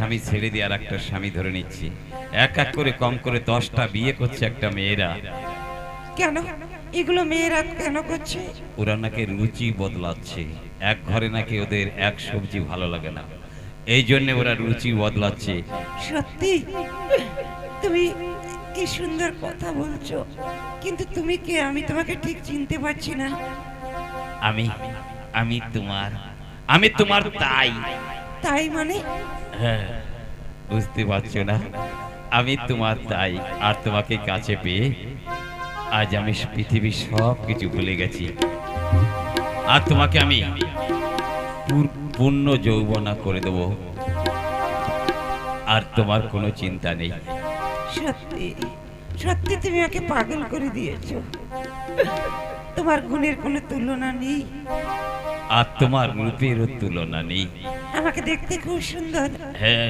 স্বামী ছেড়ে দিয়ে আর একটা স্বামী ধরে নিচ্ছি। এক এক করে কম করে দশটা বিয়ে করছে একটা মেয়েরা। কেন? এগুলো মেয়েরা কেন করছে? ওরা নাকি রুচি বদলাচ্ছে। এক ঘরে নাকি ওদের এক সবজি ভালো লাগে না। এই জন্য ওরা রুচি বদলাচ্ছে। সত্যি? তুমি কি সুন্দর কথা বলছো। কিন্তু তুমি কে? আমি তোমাকে ঠিক চিনতে পারছি না। আমি আমি তোমার আমি তোমার তাই। তাই মানে? হ্যাঁ বুঝতে পারছ না? আমি তোমার তাই আর তোমাকে কাছে পেয়ে আজ আমি পৃথিবীর সব কিছু ভুলে গেছি। আর তোমাকে আমি পূর্ণ যৌবনা করে দেব। আর তোমার কোনো চিন্তা নেই। সত্যি সত্যি তুমি আমাকে পাগল করে দিয়েছ। তোমার গুণের কোনো তুলনা নেই। আর তোমার রূপেরও তুলনা নেই। আমাকে দেখতে খুব সুন্দর। হ্যাঁ।